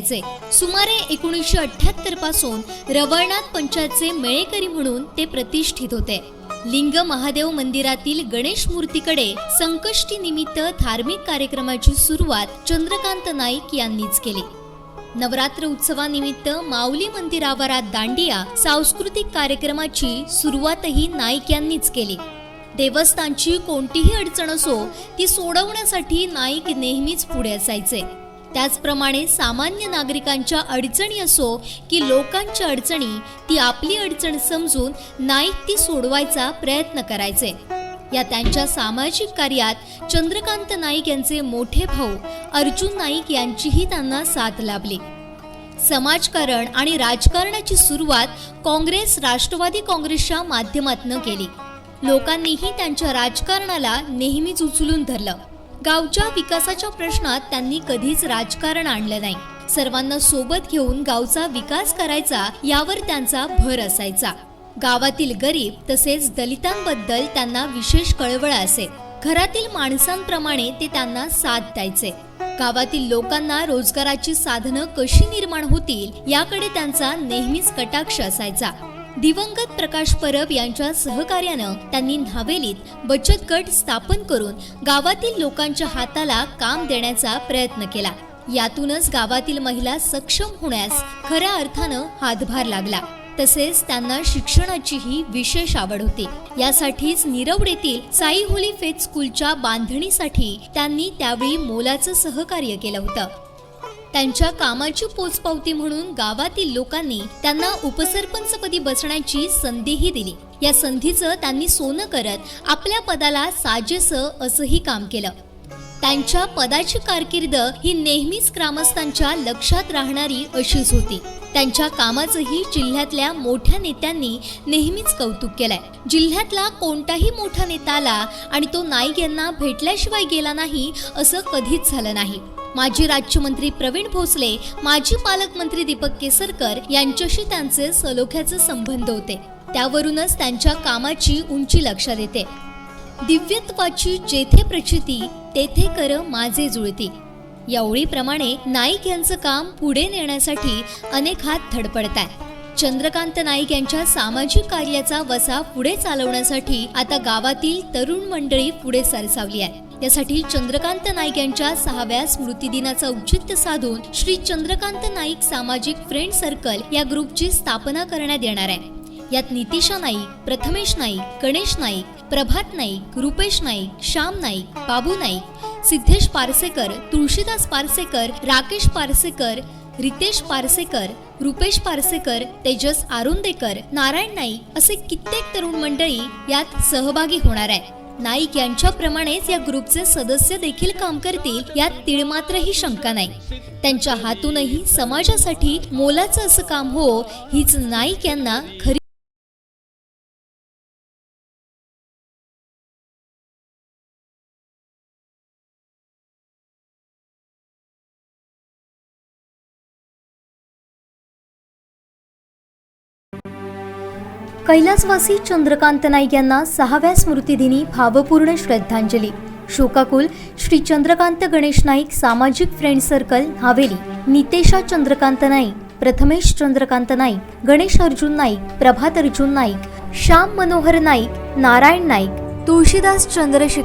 चे. सुमारे एकोणीसशे अठ्याहत्तरपासून रवळनाथ पंचायतचे मेळेकरी म्हणून ते प्रतिष्ठित होते. लिंग महादेव मंदिरातील गणेश मूर्तीकडे संकष्टी निमित्त धार्मिक कार्यक्रमाची सुरुवात चंद्रकांत नाईक यांनीच केली. नवरात्र उत्सवानिमित्त माऊली मंदिर आवारात दांडिया सांस्कृतिक कार्यक्रमाची सुरुवातही नाईक यांनीच केली. देवस्थानची कोणतीही अडचण असो ती सोडवण्यासाठी नाईक नेहमीच पुढे असायचे त्याचप्रमाणे सामान्य नागरिकांच्या अडचणी असो की लोकांच्या अडचणी ती आपली अडचण समजून नाईक ती सोडवायचा प्रयत्न करायचे. या त्यांच्या सामाजिक कार्यात चंद्रकांत नाईक यांचे मोठे भाऊ अर्जुन नाईक यांचीही त्यांना साथ लाभली. समाजकारण आणि राजकारणाची सुरुवात काँग्रेस राष्ट्रवादी काँग्रेसच्या माध्यमातून केली. लोकांनीही त्यांच्या राजकारणाला नेहमीच उचलून धरलं. गावच्या विकासाच्या प्रश्नात त्यांनी कधीच राजकारण आणलं नाही. सर्वांना सोबत घेऊन गावचा विकास करायचा यावर त्यांचा भर असायचा. गावातील गरीब तसेच दलितांबद्दल त्यांना विशेष कळवळ असे. घरातील माणसांप्रमाणे ते त्यांना साथ द्यायचे. गावातील लोकांना रोजगाराची साधनं कशी निर्माण होतील याकडे त्यांचा नेहमीच कटाक्ष असायचा. दिवंगत प्रकाश परब यांच्या सहकार्यानं त्यांनी न्हावेलीत बचत गट स्थापन करून गावातील लोकांच्या हाताला काम देण्याचा प्रयत्न केला. यातूनच गावातील महिला सक्षम होण्यास खऱ्या अर्थानं हातभार लागला. तसेच त्यांना शिक्षणाचीही विशेष आवड होती. यासाठीच निरवडेतील साई होली फेथ स्कूलच्या बांधणीसाठी त्यांनी त्यावेळी मोलाचं सहकार्य केलं होतं. त्यांच्या कामाची पोचपावती म्हणून गावातील लोकांनी त्यांना उपसरपंचपदी बसण्याची संधीही दिली. या संधीचं त्यांनी सोनं करत आपल्या पदाला साजेसं असंही काम केलं. त्यांच्या पदाची कारकीर्द ही नेहमीच ग्रामस्थांच्या लक्षात राहणारी अशीच होती. त्यांच्या कामाचंही जिल्ह्यातल्या मोठ्या नेत्यांनी नेहमीच कौतुक केलंय. जिल्ह्यातला कोणताही मोठा नेता आला आणि तो नाईक यांना भेटल्याशिवाय गेला नाही असं कधीच झालं नाही. माजी राज्यमंत्री प्रवीण भोसले माजी पालकमंत्री दीपक केसरकर यांच्याशी त्यांचे सलोख्याचे संबंध होते. त्यावरूनच त्यांच्या कामाची उंची लक्षात येते. दिव्यत्वाची जेथे प्रचिती तेथे कर माझे जुळती. या ओळीप्रमाणे नाईक यांचं काम पुढे नेण्यासाठी अनेक हात धडपडतात चंद्रकांत नाईक यांच्या सामाजिक कार्याचा वसा पुढे चालवण्यासाठी आता गावातील तरुण मंडळी पुढे सरसावली आहे यासाठी चंद्रकांत नाईक यांच्या सहाव्या स्मृती दिनाचं औचित्य साधून श्री चंद्रकांत नाईक सामाजिक फ्रेंड सर्कल या ग्रुपची स्थापना करण्यात येणार आहे. यात नितिशा नाईक प्रथमेश नाईक गणेश नाईक प्रभात नाईक रुपेश नाईक श्याम नाईक बाबू नाईक सिद्धेश पारसेकर तुळशीदास पारसेकर राकेश पारसेकर रितेश पारसेकर रुपेश पारसेकर तेजस आरुंदेकर नारायण नाईक असे कित्येक तरुण मंडळी यात सहभागी होणार आहे नाईक यांच्याप्रमाणेच या ग्रुपचे सदस्य देखील काम करतील यात तिळमात्रही शंका नाही. त्यांच्या हातूनही समाजासाठी मोलाचं असं काम हो हीच नाईक यांना खरी कैलासवासी चंद्रकांत नाईक यांना सहाव्या स्मृतिदिनी भावपूर्ण श्रद्धांजली. शोकाकुल श्री चंद्रकांत गणेश नाईक सामाजिक फ्रेंड सर्कल हावेली. नितेशा चंद्रकांत नाईक प्रथमेश चंद्रकांत नाईक गणेश अर्जुन नाईक प्रभात अर्जुन नाईक श्याम मनोहर नाईक नारायण नाईक तुळशीदास चंद्रशेखर